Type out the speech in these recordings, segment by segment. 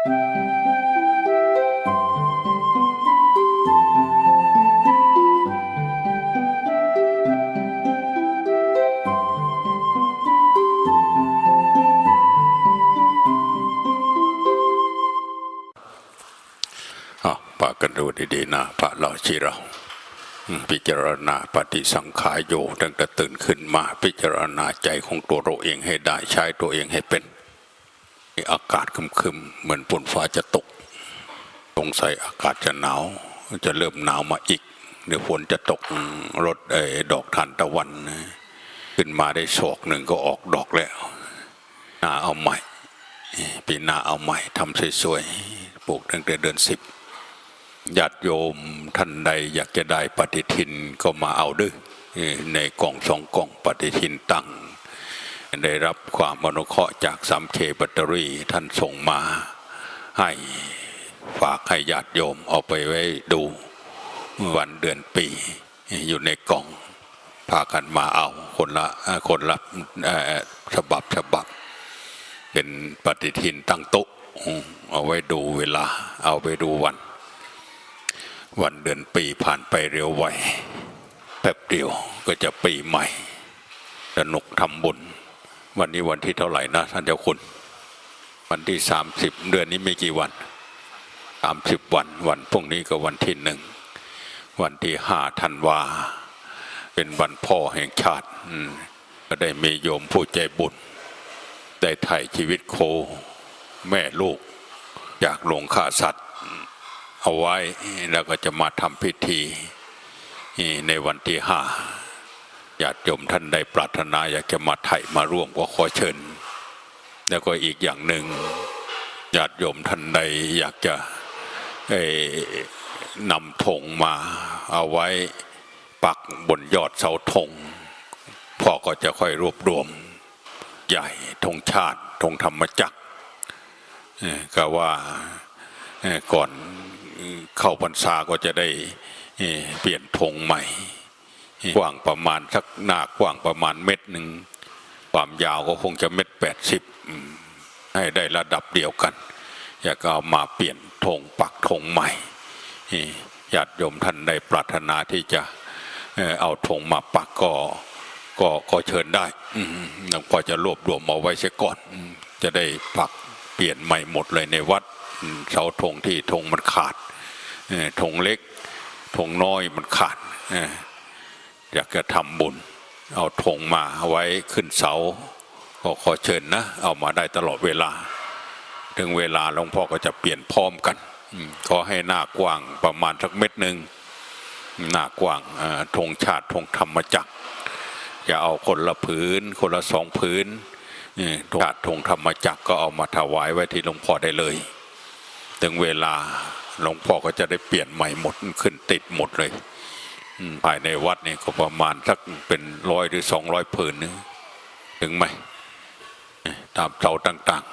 อะปากันดูดีๆนะพระเราชีเราพิจารณาปฏิสังขารโยตั้งแต่ตื่นขึ้นมาพิจารณาใจของตัวเราเองให้ได้ใช้ตัวเองให้เป็น อากาศคึมๆเหมือนฝนฟ้าจะตกสงสัยอากาศจะหนาว จะเริ่มหนาวมาอีกเดี๋ยวฝนจะตกรถเออดอกทานตะวัน ขึ้นมาได้ศอกหนึ่งก็ออกดอกแล้วหนาเอาใหม่ ปีหน้าเอาใหม่ทำสวยๆปลูกตั้งแต่เดือนสิบญาติโยมท่านใดอยากจะได้ปฏิทินก็มาเอาด้วยในกล่องสองกล่องปฏิทินตั้ง ได้รับความอนุเคราะห์จากสามเคแบตเตอรี่ท่านส่งมาให้ฝากให้ญาติโยมเอาไปไว้ดูวันเดือนปีอยู่ในกล่องพากันมาเอาคนละคนละฉบับฉบับ เป็นปฏิทินตั้งโต๊ะเอาไว้ดูเวลา เอาไปดูวัน วันเดือนปีผ่านไปเร็วไวแป๊บเดียวก็จะปีใหม่สนุกทำบุญ วันนี้วันที่เท่าไหร่นะท่านเจ้าคุณ วันที่สามสิบเดือนนี้ไม่กี่วันสามสิบวัน วันพรุ่งนี้ก็วันที่หนึ่ง วันที่ห้าธันวา เป็นวันพ่อแห่งชาติก็ได้มีโยมผู้ใจบุญได้ไถ่ชีวิตโค แม่ลูก อยากลงฆ่าสัตว์ เอาไว้แล้วก็จะมาทำพิธีในวันที่ห้า ญาติโยมท่านใดปรารถนาอยากจะมาไถ่มาร่วมก็ขอเชิญ แล้วก็อีกอย่างหนึ่งญาติโยมท่านใดอยากจะนำธงมาเอาไว้ปักบนยอดเสาธงพ่อก็จะค่อยรวบรวม ใหญ่ธงชาติธงธรรมจักรเอ่อก็ว่าก่อนเข้าพรรษาก็จะได้เปลี่ยนธงใหม่ กว้างประมาณสักหน้ากว้างประมาณเม็ดหนึ่งความยาวก็คงจะเม็ดแปดสิบให้ได้ระดับเดียวกันอยากเอามาเปลี่ยนธงปักธงใหม่อ่อญาติโยมท่านใดปรารถนาที่จะเอาธงมาปักก็ก็ก็เชิญได้หลวงพ่อจะรวบรวมเอาไว้เสียก่อน จะได้ปักเปลี่ยนใหม่หมดเลยในวัดเสาธงที่ธงมันขาดธงเล็กธงน้อยมันขาด อยากจะทำบุญ เอาธงมาไว้ขึ้นเสา ก็ขอเชิญนะ เอามาได้ตลอดเวลา ถึงเวลาหลวงพ่อก็จะเปลี่ยนพร้อมกันขอให้หน้ากว้างประมาณสักเม็ดหนึ่งหน้ากว้างธงชาติธงธรรมจักรจะเอาคนละผืน คนละสองผืนนี่ธงชาติธงธรรมจักรก็เอามาถวายไว้ที่หลวงพ่อได้เลย ถึงเวลาหลวงพ่อก็จะได้เปลี่ยนใหม่หมดขึ้นติดหมดเลย ภายในวัดนี่ก็ประมาณสักเป็นร้อยหรือสองร้อยผืนนึงถึงไหมตามเสาต่าง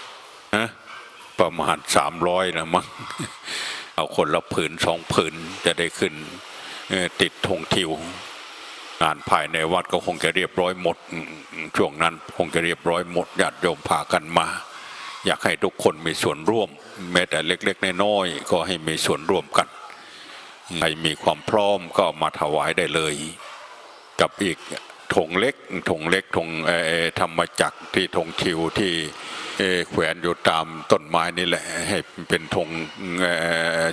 ๆนะประมาณสามร้อยนะมั้งเอาคนละผืนสองผืนจะได้ขึ้นติดธงทิว งานภายในวัดก็คงจะเรียบร้อยหมดช่วงนั้นคงจะเรียบร้อยหมดญาติโยมพากันมา อยากให้ทุกคนมีส่วนร่วม แม้แต่เล็ก ๆน้อยๆก็ให้มีส่วนร่วมกัน ใครมีความพร้อมก็มาถวายได้เลย กับอีกธงเล็กธงเล็กธงธรรมจักรที่ธงทิวที่แขวนอยู่ตามต้นไม้นี่แหละให้เป็นธง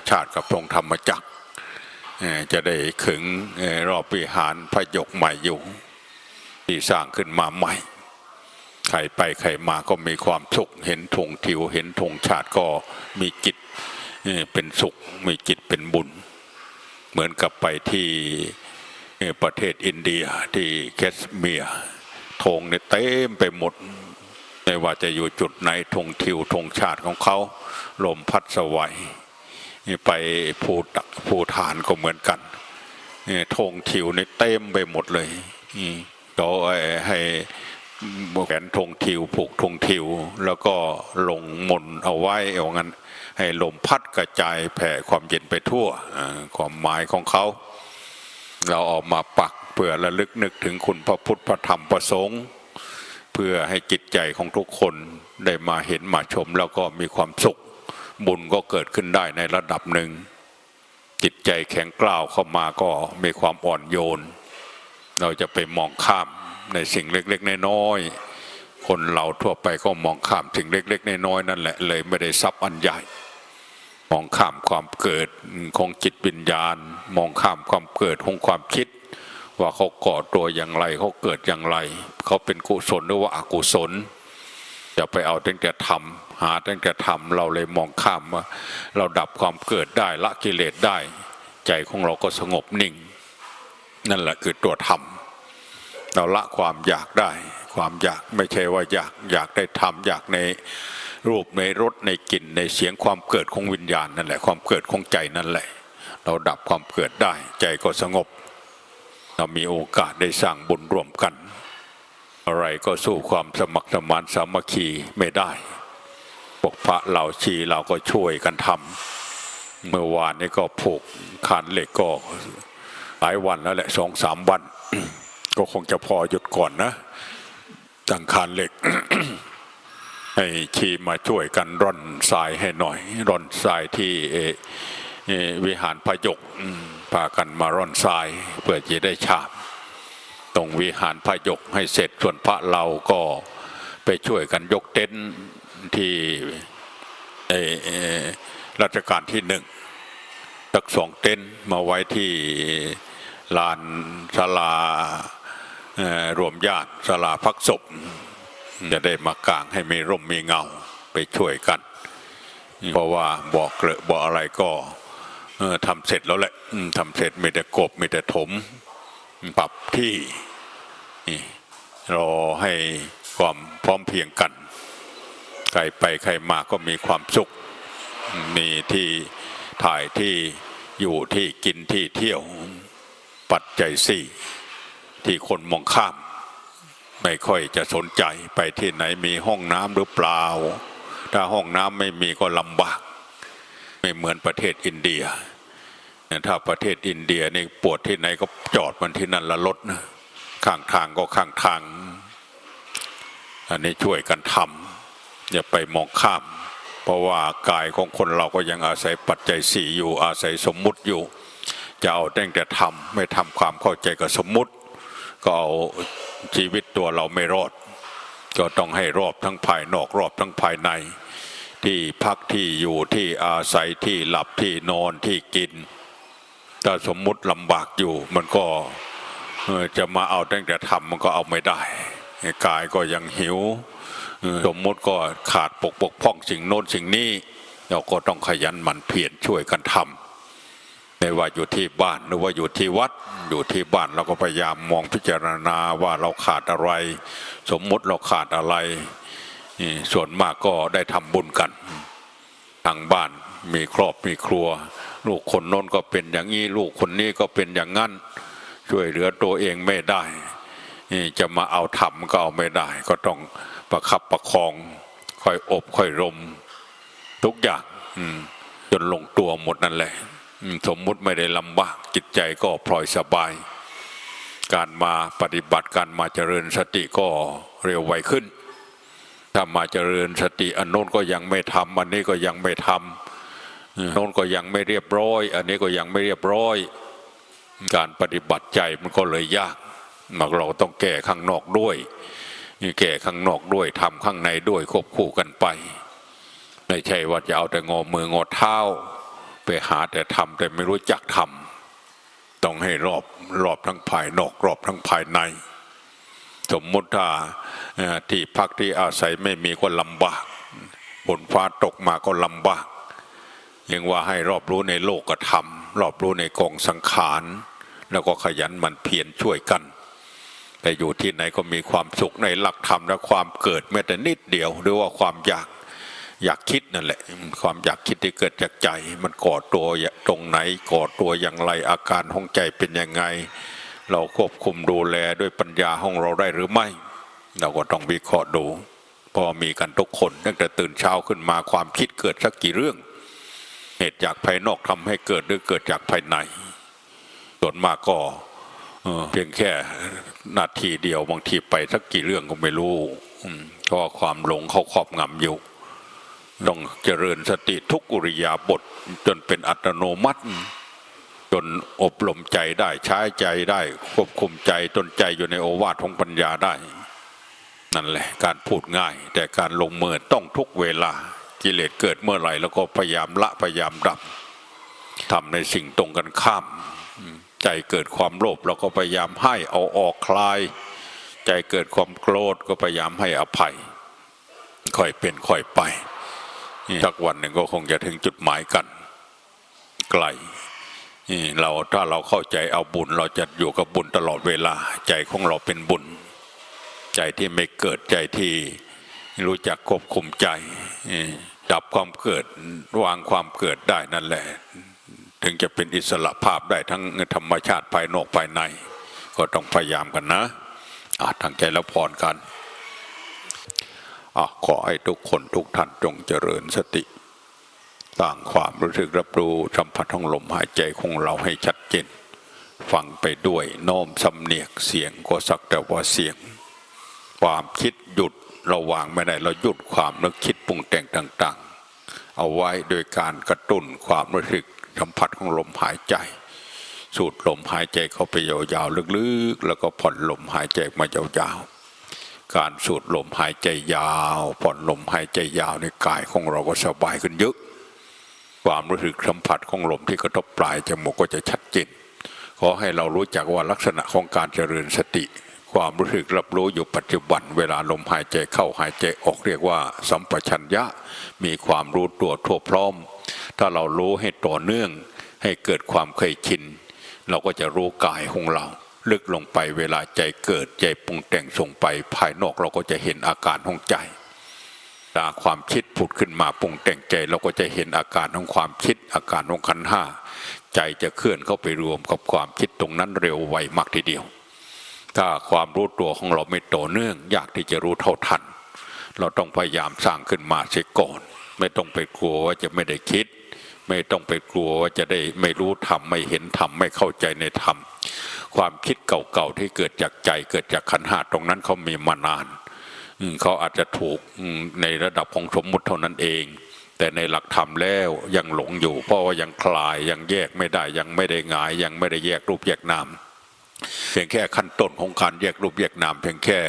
ชาติกับธงธรรมจักรจะได้ขึงรอบวิหารพระยกใหม่อยู่ที่สร้างขึ้นมาใหม่ใครไปใครมาก็มีความสุข เห็นธงทิวเห็นธงชาติก็มีจิตเอ่อเป็นสุขมีจิตเป็นบุญ เหมือนกับไปที่ประเทศอินเดียที่แคสเมียร์ธงเนี่ยเต็มไปหมดไม่ว่าจะอยู่จุดไหนธงทิวธงชาติของเขาลมพัดสวัยไปภูตะภูฐานก็เหมือนกันธงทิวนี่เต็มไปหมดเลยนี่เราให้แขนธงทิวผูกธงทิว แล้วก็ลงมนเอาไว้เอางั้น ให้ลมพัดกระจายแผ่ความเย็นไปทั่วความหมายของเขา เราออกมาปักเพื่อระลึกนึกถึงคุณพระพุทธพระธรรมพระสงฆ์เพื่อให้จิตใจของทุกคนได้มาเห็นมาชมแล้วก็มีความสุข บุญก็เกิดขึ้นได้ในระดับหนึ่ง จิตใจแข็งกร้าวเข้ามาก็มีความอ่อนโยน เราจะไปมองข้ามในสิ่งเล็กๆน้อยๆคนเราทั่วไปก็มองข้ามสิ่งเล็ก ๆ น้อยๆนั่นแหละเลยไม่ได้ทรัพย์อันใหญ่ มองข้ามความเกิดของจิตวิญญาณ มองข้ามความเกิดของความคิด ว่าเขาก่อตัวอย่างไรเขาเกิดอย่างไร เขาเป็นกุศลหรือว่าอกุศลจะไปเอาตั้งแต่ทำหาตั้งแต่ทำเราเลยมองข้ามว่าเราดับความเกิดได้ละกิเลสได้ ใจของเราก็สงบนิ่ง นั่นแหละคือตัวธรรมเราละความอยากได้ ความอยากไม่ใช่ว่าอยากอยากได้ทำอยากใน รูปในรสในกลิ่นในเสียงความเกิดของวิญญาณนั่นแหละความเกิดของใจนั่นแหละ เราดับความเกิดได้ ใจก็สงบ เรามีโอกาสได้สร้างบุญร่วมกัน อะไรก็สู้ความสมัครสมานสามัคคีไม่ได้พวกพระเหล่าชีเราก็ช่วยกันทำเมื่อวานนี้ก็ผูกคานเหล็กก็หลายวันแล้วแหละสองสามวัน ก็คงจะพอหยุดก่อนนะตั้งคานเหล็ก ให้ชีมาช่วยกันร่อนทรายให้หน่อย ร่อนทรายที่วิหารพยกพากันมาร่อนทรายเพื่อจะได้ฉาบตรงวิหารพยกให้เสร็จส่วนพระเราก็ไปช่วยกันยกเต็นท์ที่รัชกาลที่หนึ่งสักสองเต็นท์มาไว้ที่ลานศาลารวมญาติศาลาพักศพ จะได้มากางให้มีร่มมีเงาไปช่วยกัน เพราะว่าบอกเกลอะบอกอะไรก็เอ่อทำเสร็จแล้วแหละอืมทำเสร็จมีแต่กบมีแต่ถม ปรับที่นี่รอให้ความพร้อมเพรียงกันใครไปใครมาก็มีความสุข มีที่ถ่ายที่อยู่ที่กินที่เที่ยว ปัจจัยสี่ที่คนมองข้าม ไม่ค่อยจะสนใจไปที่ไหนมีห้องน้ำหรือเปล่า ถ้าห้องน้ำไม่มีก็ลำบาก ไม่เหมือนประเทศอินเดียถ้าประเทศอินเดียนี่ปวดที่ไหนก็จอดมันที่นั่นละรถนะข้างทางก็ข้างทาง อันนี้ช่วยกันทำอย่าไปมองข้าม เพราะว่ากายของคนเราก็ยังอาศัยปัจจัยสี่อยู่อาศัยสมมุติอยู่ จะเอาแต่งแต่ทำไม่ทำความเข้าใจกับสมมุติ ก็เอาชีวิตตัวเราไม่รอด ก็ต้องให้รอบทั้งภายนอกรอบทั้งภายใน ที่พักที่อยู่ที่อาศัยที่หลับที่นอนที่กิน ถ้าสมมุติลำบากอยู่ มันก็จะมาเอาตั้งแต่ทำมันก็เอาไม่ได้กายก็ยังหิว สมมุติก็ขาดปกปกพ่องสิ่งโน้นสิ่งนี้ เราก็ต้องขยันหมั่นเพียรช่วยกันทำ ไม่ว่าอยู่ที่บ้านหรือว่าอยู่ที่วัด อยู่ที่บ้านเราก็พยายามมองพิจารณาว่าเราขาดอะไร สมมุติเราขาดอะไรนี่ส่วนมากก็ได้ทำบุญกัน ทางบ้านมีครอบมีครัว ลูกคนโน้นก็เป็นอย่างนี้ลูกคนนี้ก็เป็นอย่างนั้น ช่วยเหลือตัวเองไม่ได้นี่จะมาเอาทำก็เอาไม่ได้ ก็ต้องประคับประคองค่อยอบค่อยรม ทุกอย่างจนลงตัวหมดนั่นแหละ สมมุติไม่ได้ลำบากจิตใจก็พลอยสบาย การมาปฏิบัติการมาเจริญสติก็เร็วไวขึ้น ถ้ามาเจริญสติอันโน้นก็ยังไม่ทำอันนี้ก็ยังไม่ทำโน้นก็ยังไม่เรียบร้อย อันนี้ก็ยังไม่เรียบร้อย การปฏิบัติใจมันก็เลยยากมากเราต้องแก้ข้างนอกด้วยแก้ข้างนอกด้วยทำข้างในด้วยควบคู่กันไป ไม่ใช่ว่าจะเอาแต่งอมืองอเท้า ไปหาแต่ทำแต่ไม่รู้จักทำต้องให้รอบรอบทั้งภายนอกรอบทั้งภายใน สมมติถ้าที่พักที่อาศัยไม่มีก็ลำบากฝนฟ้าตกมาก็ลำบากยังว่าให้รอบรู้ในโลกธรรม รอบรู้ในกองสังขาร แล้วก็ขยันมันเพียรช่วยกัน แต่อยู่ที่ไหนก็มีความสุขในหลักธรรมและความเกิดแม้แต่นิดเดียวหรือว่าความอยาก อยากคิดนั่นแหละ ความอยากคิดที่เกิดจากใจ มันก่อตัวตรงไหนก่อตัวอย่างไรอาการของใจเป็นยังไง เราควบคุมดูแลด้วยปัญญาของเราได้หรือไม่ เราก็ต้องวิเคราะห์ดูพราะมีกันทุกคนตั้งแต่ตื่นเช้าขึ้นมาความคิดเกิดสักกี่เรื่อง เหตุจากภายนอกทำให้เกิดหรือเกิดจากภายในส่วนมากก็เอ่อเพียงแค่นาทีเดียวบางทีไปสักกี่เรื่องก็ไม่รู้เพราะความหลงเขาครอบงำอยู่ ต้องเจริญสติทุกอุริยาบทจนเป็นอัตโนมัติ จนอบรมใจได้ใช้ใจได้ควบคุมใจจนใจอยู่ในโอวาทของปัญญาได้ นั่นแหละการพูดง่าย แต่การลงมือต้องทุกเวลากิเลสเกิดเมื่อไหร่ แล้วก็พยายามละพยายามดับทำในสิ่งตรงกันข้าม ใจเกิดความโลภเราก็พยายามให้เอาออกคลาย ใจเกิดความโกรธก็พยายามให้อภัย ค่อยเป็นค่อยไป สักวันหนึ่งก็คงจะถึงจุดหมายกัน ไกลเราถ้าเราเข้าใจเอาบุญ เราจะอยู่กับบุญตลอดเวลา ใจของเราเป็นบุญ ใจที่ไม่เกิดใจที่รู้จักควบคุมใจดับความเกิดวางความเกิดได้นั่นแหละ ถึงจะเป็นอิสระภาพได้ทั้งธรรมชาติภายนอกภายใน ก็ต้องพยายามกันนะอะทางใจแล้วพรกัน อะขอให้ทุกคนทุกท่านจงเจริญสติสร้างความรู้สึกรับรู้สัมผัสของลมหายใจของเราให้ชัดเจน ฟังไปด้วยโน้มสำเนียกเสียงก็สักแต่ว่าเสียง ความคิดหยุดเราวางไม่ได้เราหยุดความนึกคิดปรุงแต่งต่าง ๆ เอาไว้โดยการกระตุ้นความรู้สึกสัมผัสของลมหายใจ สูดลมหายใจเข้าไปยาวๆลึกๆ แล้วก็ผ่อนลมหายใจมายาวๆ การสูดลมหายใจยาว ผ่อนลมหายใจยาวในกายของเราก็สบายขึ้นเยอะ ความรู้สึกสัมผัสของลมที่กระทบปลายจมูกก็จะชัดเจนขอให้เรารู้จักว่าลักษณะของการเจริญสติ ความรู้สึกรับรู้อยู่ปัจจุบัน เวลาลมหายใจเข้าหายใจออกเรียกว่า สัมปชัญญะมีความรู้ตัวทั่วพร้อม ถ้าเรารู้ให้ต่อเนื่องให้เกิดความเคยชิน เราก็จะรู้กายของเรา ลึกลงไปเวลาใจเกิดใจปรุงแต่งส่งไป ภายนอกเราก็จะเห็นอาการของใจตาความคิดผุดขึ้นมาปรุงแต่งใจเราก็จะเห็นอาการของความคิดอาการของขันห้าใจจะเคลื่อนเข้าไปรวมกับความคิดตรงนั้นเร็วไวมากทีเดียว ถ้าความรู้ตัวของเราไม่ต่อเนื่อง ยากที่จะรู้เท่าทัน เราต้องพยายามสร้างขึ้นมาเสียก่อน ไม่ต้องไปกลัวว่าจะไม่ได้คิด ไม่ต้องไปกลัวว่าจะได้ไม่รู้ธรรมไม่เห็นธรรมไม่เข้าใจในธรรม ความคิดเก่าๆที่เกิดจากใจ เกิดจากขันหาตรงนั้นเขามีมานานเขาอาจจะถูกในระดับของสมมุติเท่านั้นเอง แต่ในหลักธรรมแล้วยังหลงอยู่ เพราะว่ายังคลายยังแยกไม่ได้ยังไม่ได้หงาย ยังไม่ได้แยกรูปแยกนามเพียงแค่ขั้นต้นของการแยกรูปแยกนามเพียงแค่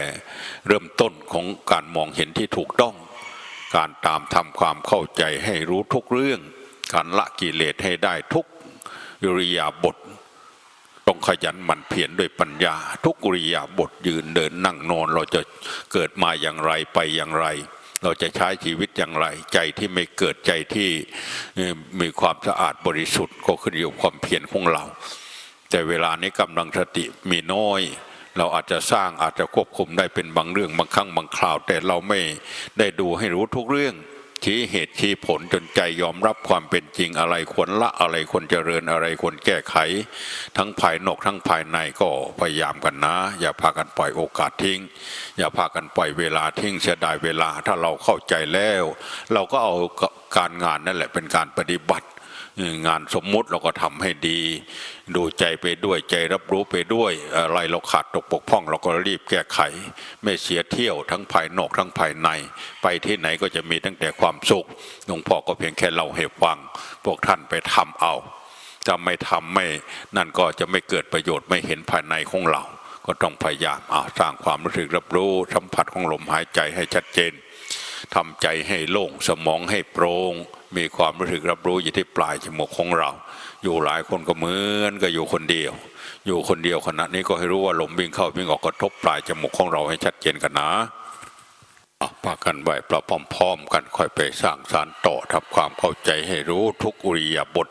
เริ่มต้นของการมองเห็นที่ถูกต้อง การตามทำความเข้าใจให้รู้ทุกเรื่อง การละกิเลสให้ได้ทุกอิริยาบถต้อง ขยันหมั่นเพียรด้วยปัญญา ทุกกิริยาบทยืนเดินนั่งนอนเราจะเกิดมาอย่างไรไปอย่างไร เราจะใช้ชีวิตอย่างไร ใจที่ไม่เกิดใจที่มีความสะอาดบริสุทธิ์ก็ขึ้นอยู่ความเพียรของเรา แต่เวลานี้กำลังสติมีน้อยเราอาจจะสร้างอาจจะควบคุมได้เป็นบางเรื่องบางครั้งบางคราว แต่เราไม่ได้ดูให้รู้ทุกเรื่อง ชี้เหตุชี้ผลจนใจยอมรับความเป็นจริงอะไรควรละอะไรควรเจริญอะไรควรแก้ไข ทั้งภายนอกทั้งภายในก็พยายามกันนะ อย่าพากันปล่อยโอกาสทิ้ง อย่าพากันปล่อยเวลาทิ้งเสียดายเวลาถ้าเราเข้าใจแล้ว เราก็เอาการงานนั่นแหละเป็นการปฏิบัติ งานสมมุติเราก็ทำให้ดี ดูใจไปด้วยใจรับรู้ไปด้วยอะไรเราขาดตกปกพร่อง เราก็รีบแก้ไข ไม่เสียเที่ยวทั้งภายนอกทั้งภายใน ไปที่ไหนก็จะมีตั้งแต่ความสุขหลวงพ่อก็เพียงแค่เล่าให้ฟัง พวกท่านไปทำเอาจะไม่ทำไม่นั่นก็จะไม่เกิดประโยชน์ไม่เห็นภายในของเรา ก็ต้องพยายามสร้างความรู้สึกรับรู้สัมผัสของลมหายใจให้ชัดเจน ทำใจให้โล่งสมองให้โปร่งมีความรู้สึกรับรู้อยู่ที่ปลายจมูกของเรา อยู่หลายคนก็เหมือนก็อยู่คนเดียว อยู่คนเดียวขณะนี้ก็ให้รู้ว่าลมวิ่งเข้าวิ่งออกกระทบปลายจมูกของเราให้ชัดเจนกันนะอะปากันไว้ประพร้อมๆกันค่อยไปสร้างสารต่อทำความเข้าใจให้รู้ทุกอุริยาบท